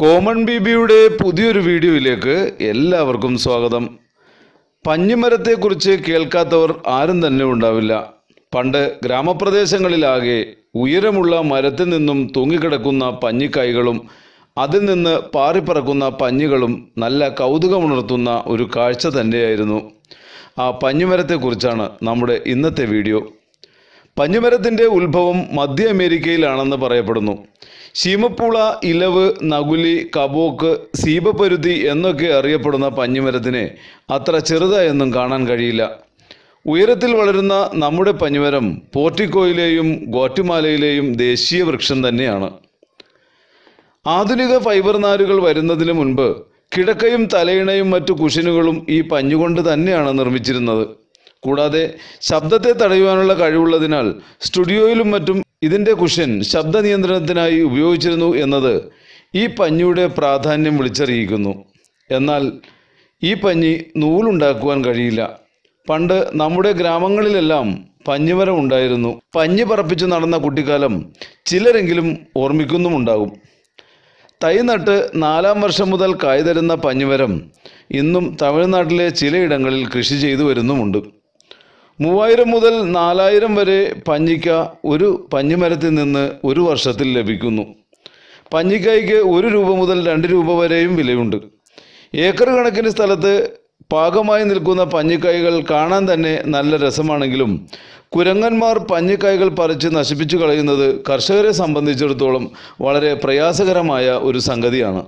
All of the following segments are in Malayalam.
കോമൺ ബീബിയുടെ പുതിയൊരു വീഡിയോയിലേക്ക് എല്ലാവർക്കും സ്വാഗതം. പഞ്ഞിമരത്തെക്കുറിച്ച് കേൾക്കാത്തവർ ആരും തന്നെ ഉണ്ടാവില്ല. പണ്ട് ഗ്രാമപ്രദേശങ്ങളിലാകെ ഉയരമുള്ള മരത്തിൽ നിന്നും തൂങ്ങിക്കിടക്കുന്ന പഞ്ഞിക്കായ്കളും അതിൽ നിന്ന് പാറിപ്പറക്കുന്ന പഞ്ഞികളും നല്ല കൗതുകമുണർത്തുന്ന ഒരു കാഴ്ച തന്നെയായിരുന്നു. ആ പഞ്ഞിമരത്തെക്കുറിച്ചാണ് നമ്മുടെ ഇന്നത്തെ വീഡിയോ. പഞ്ഞിമരത്തിന്റെ ഉത്ഭവം മധ്യ അമേരിക്കയിലാണെന്ന് പറയപ്പെടുന്നു. ശീമപ്പുള ഇലവ് നകുലി കബോക്ക് സീബപ്പരുത്തി എന്നൊക്കെ അറിയപ്പെടുന്ന പഞ്ഞിമരത്തിനെ അത്ര ചെറുതായൊന്നും കാണാൻ കഴിയില്ല. ഉയരത്തിൽ വളരുന്ന നമ്മുടെ പഞ്ഞിമരം പോർട്ടിക്കോയിലെയും ഗോറ്റിമാലയിലെയും ദേശീയ വൃക്ഷം തന്നെയാണ്. ആധുനിക ഫൈബർ നാരുകൾ വരുന്നതിന് മുൻപ് കിടക്കയും തലയിണയും മറ്റു കുഷനുകളും ഈ പഞ്ഞുകൊണ്ട് തന്നെയാണ് നിർമ്മിച്ചിരുന്നത്. കൂടാതെ ശബ്ദത്തെ തടയുവാനുള്ള കഴിവുള്ളതിനാൽ സ്റ്റുഡിയോയിലും മറ്റും ഇതിന്റെ കുഷൻ ശബ്ദ നിയന്ത്രണത്തിനായി ഉപയോഗിച്ചിരുന്നു എന്നത് ഈ പഞ്ഞിയുടെ പ്രാധാന്യം വിളിച്ചറിയിക്കുന്നു. എന്നാൽ ഈ പഞ്ഞി നൂലുണ്ടാക്കുവാൻ കഴിയില്ല. പണ്ട് നമ്മുടെ ഗ്രാമങ്ങളിലെല്ലാം പഞ്ഞിമരം ഉണ്ടായിരുന്നു. പഞ്ഞി പറപ്പിച്ചു നടന്ന കുട്ടിക്കാലം ചിലരെങ്കിലും ഓർമ്മിക്കുന്നുമുണ്ടാകും. തൈ നട്ട് നാലാം വർഷം മുതൽ കായ് തരുന്ന പഞ്ഞിമരം ഇന്നും തമിഴ്നാട്ടിലെ ചിലയിടങ്ങളിൽ കൃഷി ചെയ്തു വരുന്നുമുണ്ട്. മൂവായിരം മുതൽ നാലായിരം വരെ പഞ്ഞിക്ക ഒരു പഞ്ഞിമരത്തിൽ നിന്ന് ഒരു വർഷത്തിൽ ലഭിക്കുന്നു. പഞ്ഞിക്കായ്ക്ക് ഒരു രൂപ മുതൽ രണ്ട് രൂപ വരെയും വിലയുണ്ട്. ഏക്കർ കണക്കിന് സ്ഥലത്ത് പാകമായി നിൽക്കുന്ന പഞ്ഞിക്കായ്കൾ കാണാൻ തന്നെ നല്ല രസമാണെങ്കിലും കുരങ്ങന്മാർ പഞ്ഞിക്കായ്കൾ പറിച്ച് നശിപ്പിച്ചു കളയുന്നത് കർഷകരെ സംബന്ധിച്ചിടത്തോളം വളരെ പ്രയാസകരമായ ഒരു സംഗതിയാണ്.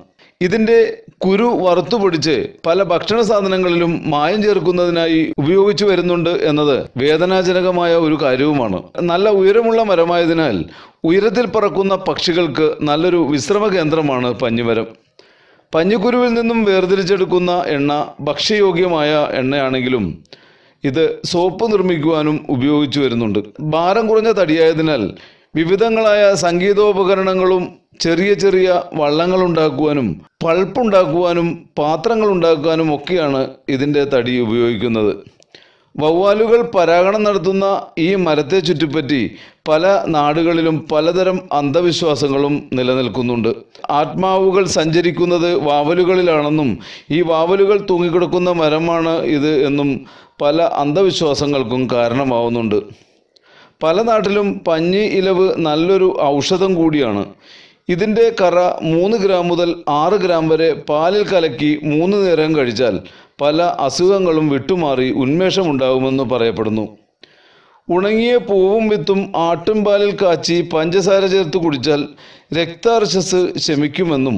ഇതിന്റെ കുരു വറുത്തുപൊടിച്ച് പല ഭക്ഷണ സാധനങ്ങളിലും മായം ചേർക്കുന്നതിനായി ഉപയോഗിച്ചു വരുന്നുണ്ട് എന്നത് വേദനാജനകമായ ഒരു കാര്യവുമാണ്. നല്ല ഉയരമുള്ള മരമായതിനാൽ ഉയരത്തിൽ പറക്കുന്ന പക്ഷികൾക്ക് നല്ലൊരു വിശ്രമ കേന്ദ്രമാണ് പഞ്ഞിമരം. പഞ്ഞിക്കുരുവിൽ നിന്നും വേർതിരിച്ചെടുക്കുന്ന എണ്ണ ഭക്ഷ്യയോഗ്യമായ എണ്ണയാണെങ്കിലും ഇത് സോപ്പ് നിർമ്മിക്കുവാനും ഉപയോഗിച്ചു വരുന്നുണ്ട്. ഭാരം കുറഞ്ഞ തടിയായതിനാൽ വിവിധങ്ങളായ സംഗീതോപകരണങ്ങളും ചെറിയ ചെറിയ വള്ളങ്ങൾ ഉണ്ടാക്കുവാനും പൾപ്പുണ്ടാക്കുവാനും പാത്രങ്ങൾ ഉണ്ടാക്കുവാനും ഒക്കെയാണ് ഇതിന്റെ തടി ഉപയോഗിക്കുന്നത്. വവ്വാലുകൾ പരാഗണം നടത്തുന്ന ഈ മരത്തെ ചുറ്റിപ്പറ്റി പല നാടുകളിലും പലതരം അന്ധവിശ്വാസങ്ങളും നിലനിൽക്കുന്നുണ്ട്. ആത്മാവുകൾ സഞ്ചരിക്കുന്നത് വാവലുകളിലാണെന്നും ഈ വാവലുകൾ തൂങ്ങിക്കിടക്കുന്ന മരമാണ് ഇത് എന്നും പല അന്ധവിശ്വാസങ്ങൾക്കും കാരണമാവുന്നുണ്ട്. പല നാട്ടിലും പഞ്ഞി ഇലവ് നല്ലൊരു ഔഷധം കൂടിയാണ്. ഇതിന്റെ കറ മൂന്ന് ഗ്രാം മുതൽ ആറ് ഗ്രാം വരെ പാലിൽ കലക്കി മൂന്ന് നേരം കഴിച്ചാൽ പല അസുഖങ്ങളും വിട്ടുമാറി ഉന്മേഷമുണ്ടാകുമെന്ന് പറയപ്പെടുന്നു. ഉണങ്ങിയ പൂവും വിത്തും ആട്ടുംപാലിൽ കാച്ചി പഞ്ചസാര ചേർത്ത് കുടിച്ചാൽ രക്താർശസ് ശമിക്കുമെന്നും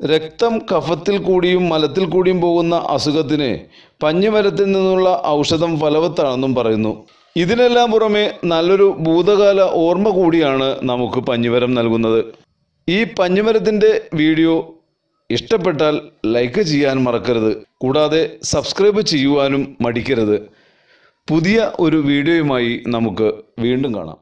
രക്തം കഫത്തിൽ കൂടിയും മലത്തിൽ കൂടിയും പോകുന്ന അസുഖത്തിന് പഞ്ഞിമരത്തിൽ നിന്നുള്ള ഔഷധം ഫലവത്താണെന്നും പറയുന്നു. ഇതിനെല്ലാം പുറമെ നല്ലൊരു ഭൂതകാല ഓർമ്മ കൂടിയാണ് നമുക്ക് പഞ്ഞിമരം നൽകുന്നത്. ഈ പഞ്ഞിമരത്തിന്റെ വീഡിയോ ഇഷ്ടപ്പെട്ടാൽ ലൈക്ക് ചെയ്യാൻ മറക്കരുത്. കൂടാതെ സബ്സ്ക്രൈബ് ചെയ്യുവാനും മടിക്കരുത്. പുതിയ ഒരു വീഡിയോയുമായി നമുക്ക് വീണ്ടും കാണാം.